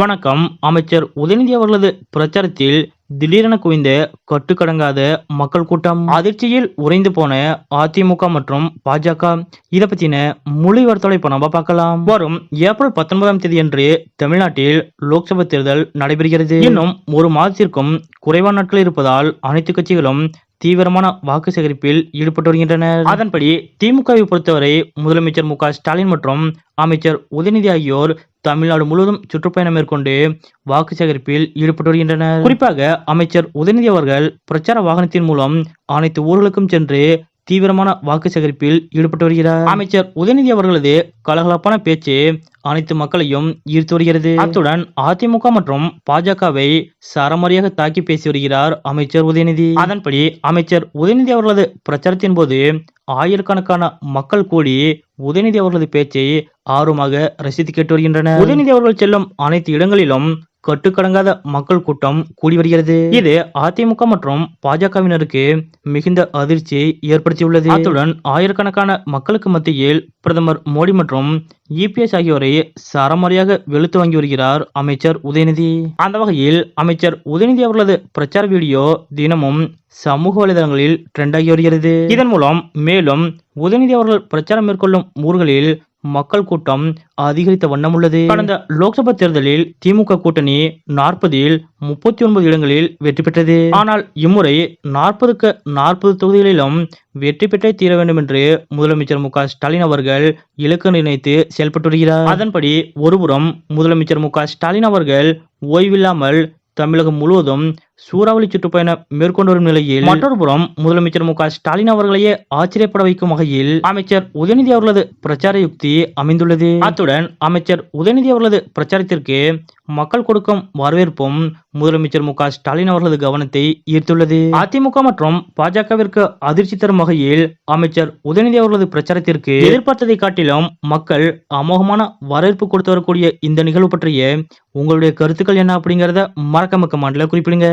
வணக்கம். அமைச்சர் உதயநிதி அவர்களது பிரச்சாரத்தில் திடீரென குவிந்த கட்டுக்கடங்காத மக்கள் கூட்டம் அதிர்ச்சியில் உறைந்து போன அதிமுக மற்றும் பாஜக. இத பத்தின மொழி வார்த்தை இப்ப நம்ம பார்க்கலாம். வரும் ஏப்ரல் பத்தொன்பதாம் தேதி அன்று தமிழ்நாட்டில் லோக்சபா தேர்தல் நடைபெறுகிறது. இன்னும் ஒரு மாதத்திற்கும் குறைவான நாட்கள் இருப்பதால் அனைத்து கட்சிகளும் தீவிரமான வாக்கு சேகரிப்பில் ஈடுபட்டு வருகின்றனர். அதன்படி திமுகவை பொறுத்தவரை முதலமைச்சர் மு ஸ்டாலின் மற்றும் அமைச்சர் உதயநிதி ஆகியோர் தமிழ்நாடு முழுவதும் சுற்றுப்பயணம் மேற்கொண்டு வாக்கு சேகரிப்பில் ஈடுபட்டு வருகின்றனர் குறிப்பாக அமைச்சர் உதயநிதி அவர்கள் பிரச்சார வாகனத்தின் மூலம் அனைத்து ஊர்களுக்கும் சென்று தீவிரமான வாக்கு சேகரிப்பில் ஈடுபட்டு வருகிறார். அமைச்சர் உதயநிதி அவர்களது கலகலப்பான பேச்சு அனைத்து மக்களையும் ஈர்த்து வருகிறது. அத்துடன் அதிமுக மற்றும் பாஜகவை சரமாரியாக தாக்கி பேசி வருகிறார் அமைச்சர் உதயநிதி. அதன்படி அமைச்சர் உதயநிதி அவர்களது பிரச்சாரத்தின் போது ஆயிரக்கணக்கான மக்கள் கூடி உதயநிதி அவர்களது பேச்சை ஆர்வமாக ரசித்து கேட்டு வருகின்றனர். உதயநிதி அவர்கள் செல்லும் அனைத்து இடங்களிலும் கட்டுக்கடங்காத மக்கள் கூட்டம் கூடி வருகிறது. இது அதிமுக மற்றும் பாஜகவினருக்கு மிகுந்த அதிர்ச்சியை ஏற்படுத்தியுள்ளது. அத்துடன் ஆயிரக்கணக்கான மக்களுக்கு மத்தியில் பிரதமர் மோடி மற்றும் இபிஎஸ் ஆகியோரை சரமாரியாக வெளுத்து வாங்கி வருகிறார் அமைச்சர் உதயநிதி. அந்த வகையில் அமைச்சர் உதயநிதி அவர்களது பிரச்சார வீடியோ தினமும் சமூக வலைதளங்களில் ட்ரெண்ட் ஆகி வருகிறது. இதன் மூலம் மேலும் உதயநிதி அவர்கள் பிரச்சாரம் மேற்கொள்ளும் ஊர்களில் மக்கள் கூட்டம் அதிகரித்த வண்ணம் உள்ளது கடந்த லோக்சபா தேர்தலில் திமுக கூட்டணி நாற்பதில் முப்பத்தி ஒன்பது இடங்களில் வெற்றி பெற்றது. ஆனால் இம்முறை நாற்பதுக்கு நாற்பது தொகுதிகளிலும் வெற்றி பெற்றே தீர வேண்டும் என்று முதலமைச்சர் மு ஸ்டாலின் அவர்கள் இலக்கு நிர்ணயித்து செயல்பட்டு வருகிறார். அதன்படி ஒருபுறம் முதலமைச்சர் மு ஸ்டாலின் அவர்கள் ஓய்வில்லாமல் தமிழகம் முழுவதும் சூறாவளி சுற்றுப்பயணம் மேற்கொண்டு வரும் நிலையில் மற்றொரு புறம் முதலமைச்சர் மு ஸ்டாலின் அவர்களையே ஆச்சரியப்பட வைக்கும் வகையில் அமைச்சர் உதயநிதி அவர்களது பிரச்சார யுக்தி அமைந்துள்ளது. அத்துடன் அமைச்சர் உதயநிதி அவர்களது பிரச்சாரத்திற்கு மக்கள் கொடுக்கும் வரவேற்பும் முதலமைச்சர் மு ஸ்டாலின் அவர்களது கவனத்தை ஈர்த்துள்ளது. அதிமுக மற்றும் பாஜகவிற்கு அதிர்ச்சி தரும் வகையில் அமைச்சர் உதயநிதி அவர்களது பிரச்சாரத்திற்கு எதிர்பார்த்ததை காட்டிலும் மக்கள் அமோகமான வரவேற்பு கொடுத்து வரக்கூடிய இந்த நிகழ்வு பற்றிய உங்களுடைய கருத்துக்கள் என்ன அப்படிங்கறத மறக்காம மாண்டில குறிப்பிடுங்க.